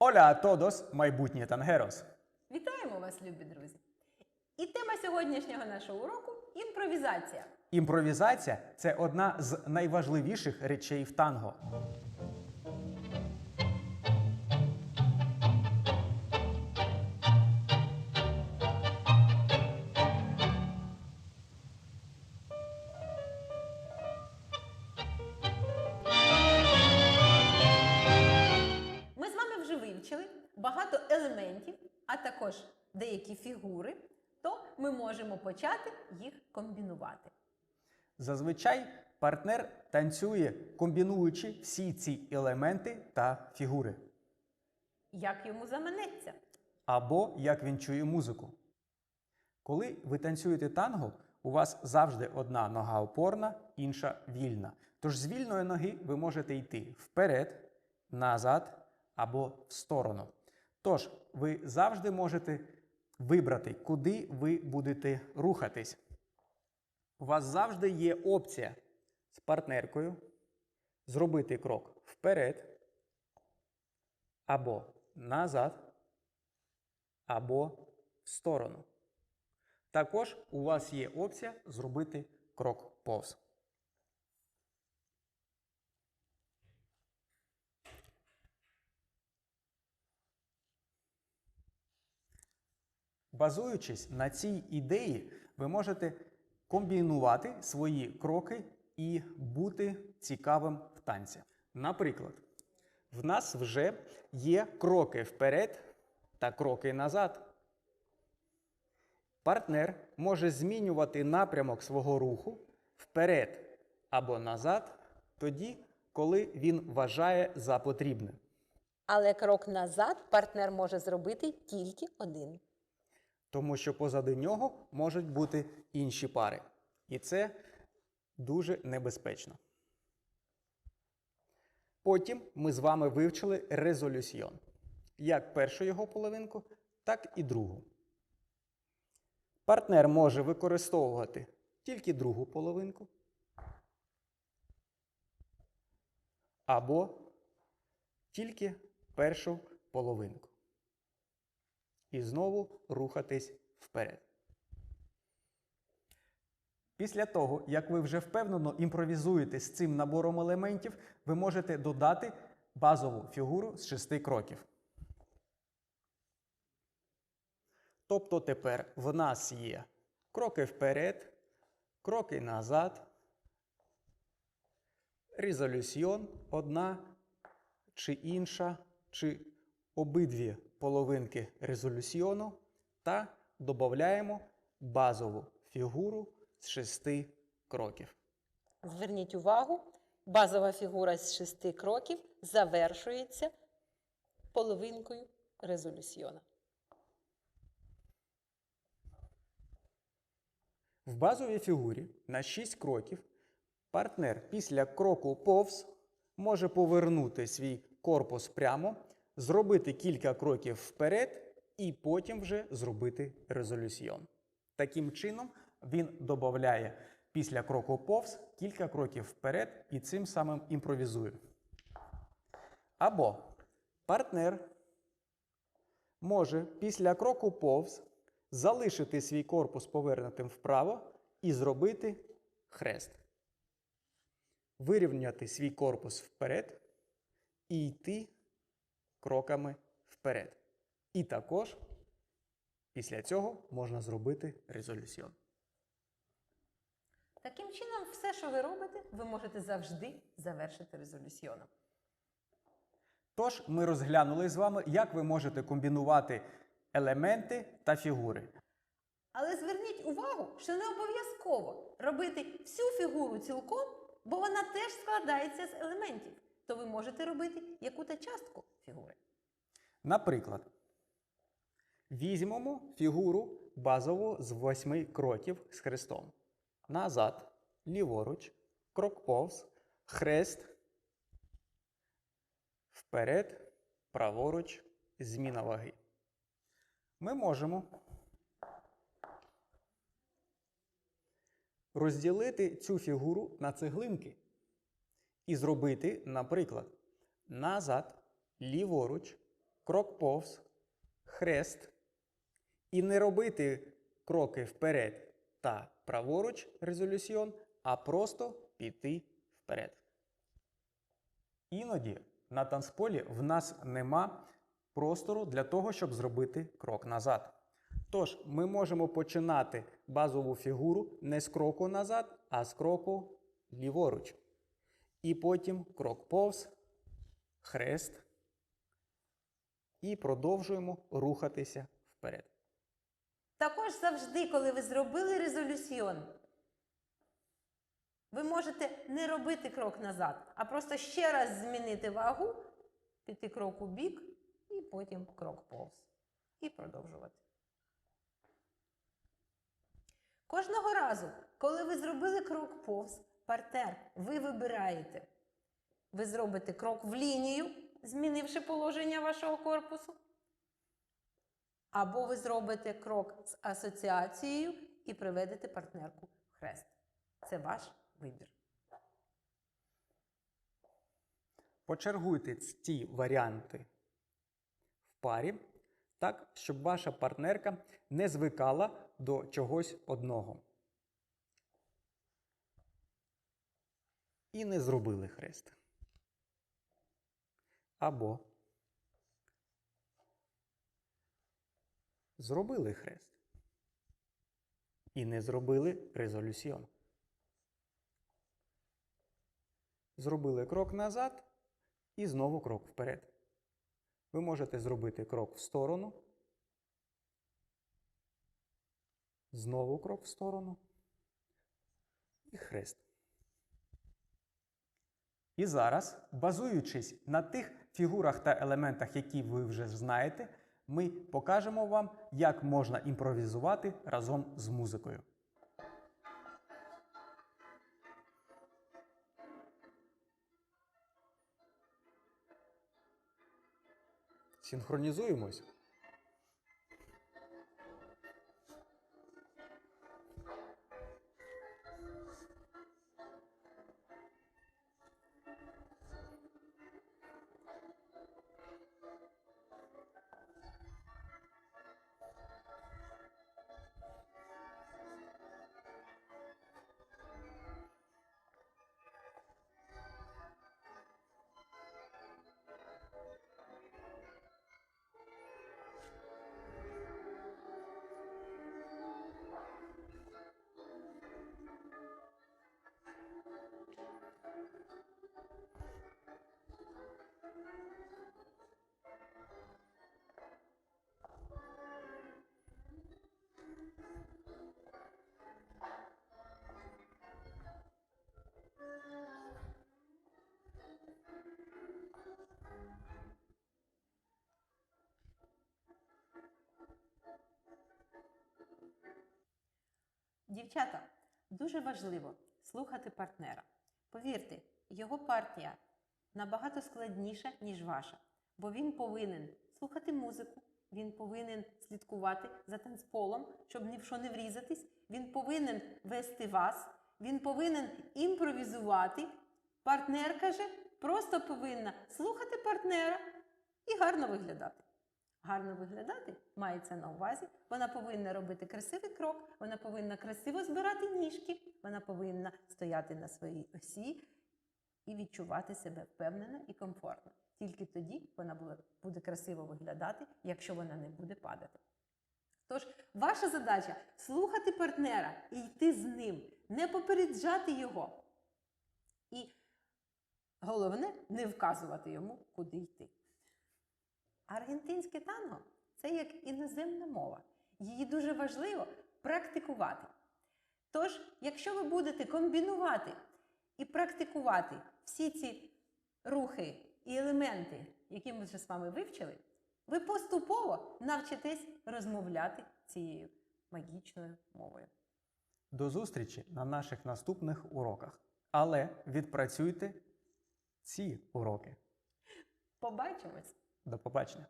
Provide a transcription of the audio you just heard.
Hola a майбутнє майбутні тангерос! Вітаємо вас, любі друзі! І тема сьогоднішнього нашого уроку імпровізація. Імпровізація це одна з найважливіших речей в танго. Деякі фігури, то ми можемо почати їх комбінувати. Зазвичай партнер танцює, комбінуючи всі ці елементи та фігури, Як йому заманеться? або як він чує музику. Коли ви танцюєте танго, у вас завжди одна нога опорна, інша вільна. Тож з вільної ноги ви можете йти вперед, назад або в сторону. Тож ви завжди можете вибрати, куди ви будете рухатись. У вас завжди є опція з партнеркою зробити крок вперед, або назад, або в сторону. Також у вас є опція зробити крок повз. Базуючись на цій ідеї, ви можете комбінувати свої кроки і бути цікавим в танці. Наприклад, в нас вже є кроки вперед та кроки назад. Партнер може змінювати напрямок свого руху вперед або назад тоді, коли він вважає за потрібне. Але крок назад партнер може зробити тільки один. Тому що позаду нього можуть бути інші пари. І це дуже небезпечно. Потім ми з вами вивчили резолюсьйон. Як першу його половинку, так і другу. Партнер може використовувати тільки другу половинку. Або тільки першу половинку і знову рухатись вперед. Після того, як ви вже впевнено імпровізуєте з цим набором елементів, ви можете додати базову фігуру з шести кроків. Тобто тепер в нас є кроки вперед, кроки назад, резолюсьйон одна чи інша, чи обидві половинки резолюсьйону та додаємо базову фігуру з шести кроків. Зверніть увагу, базова фігура з шести кроків завершується половинкою резолюсьйона. В базовій фігурі на 6 кроків партнер після кроку повз може повернути свій корпус прямо, зробити кілька кроків вперед і потім вже зробити резолюсьйон. Таким чином, він додає після кроку повз кілька кроків вперед і цим самим імпровізує. Або партнер може після кроку повз залишити свій корпус повернутим вправо і зробити хрест. Вирівняти свій корпус вперед і йти кроками вперед. І також після цього можна зробити резолюсьйон. Таким чином, все, що ви робите, ви можете завжди завершити резолюсьйоном. Тож ми розглянули з вами, як ви можете комбінувати елементи та фігури. Але зверніть увагу, що не обов'язково робити всю фігуру цілком, бо вона теж складається з елементів. То ви можете робити яку-то частку фігури. Наприклад, візьмемо фігуру базову з восьми кроків з хрестом. Назад, ліворуч, крок повз, хрест, вперед, праворуч, зміна ваги. Ми можемо розділити цю фігуру на цеглинки і зробити, наприклад, назад, ліворуч, крок повз, хрест і не робити кроки вперед та праворуч резолюціон, а просто піти вперед. Іноді на танцполі в нас нема простору для того, щоб зробити крок назад. Тож ми можемо починати базову фігуру не з кроку назад, а з кроку ліворуч. І потім крок повз, хрест. І продовжуємо рухатися вперед. Також завжди, коли ви зробили резолюціон, ви можете не робити крок назад, а просто ще раз змінити вагу, піти крок у бік і потім крок повз. І продовжувати. Кожного разу, коли ви зробили крок повз, партнер, ви вибираєте. Ви зробите крок в лінію, змінивши положення вашого корпусу. Або ви зробите крок з асоціацією і приведете партнерку в хрест. Це ваш вибір. Почергуйте ці варіанти в парі, так, щоб ваша партнерка не звикала до чогось одного. І не зробили хрест. Або зробили хрест. І не зробили резолюціон. Зробили крок назад і знову крок вперед. Ви можете зробити крок в сторону. Знову крок в сторону. І хрест. І зараз, базуючись на тих фігурах та елементах, які ви вже знаєте, ми покажемо вам, як можна імпровізувати разом з музикою. Синхронізуємось. Дівчата, дуже важливо слухати партнера. Повірте, його партія набагато складніша, ніж ваша, бо він повинен слухати музику, він повинен слідкувати за танцполом, щоб ні в що не врізатись. Він повинен вести вас, він повинен імпровізувати. Партнерка же просто повинна слухати партнера і гарно виглядати. Гарно виглядати мається на увазі. Вона повинна робити красивий крок, вона повинна красиво збирати ніжки, вона повинна стояти на своїй осі і відчувати себе впевнено і комфортно. Тільки тоді вона буде, красиво виглядати, якщо вона не буде падати. Тож, ваша задача слухати партнера і йти з ним, не попереджати його. І головне не вказувати йому, куди йти. Аргентинське танго це як іноземна мова. Її дуже важливо практикувати. Тож, якщо ви будете комбінувати і практикувати всі ці рухи і елементи, які ми вже з вами вивчили, ви поступово навчитесь розмовляти цією магічною мовою. До зустрічі на наших наступних уроках. Але відпрацюйте ці уроки. Побачимось! До побачення!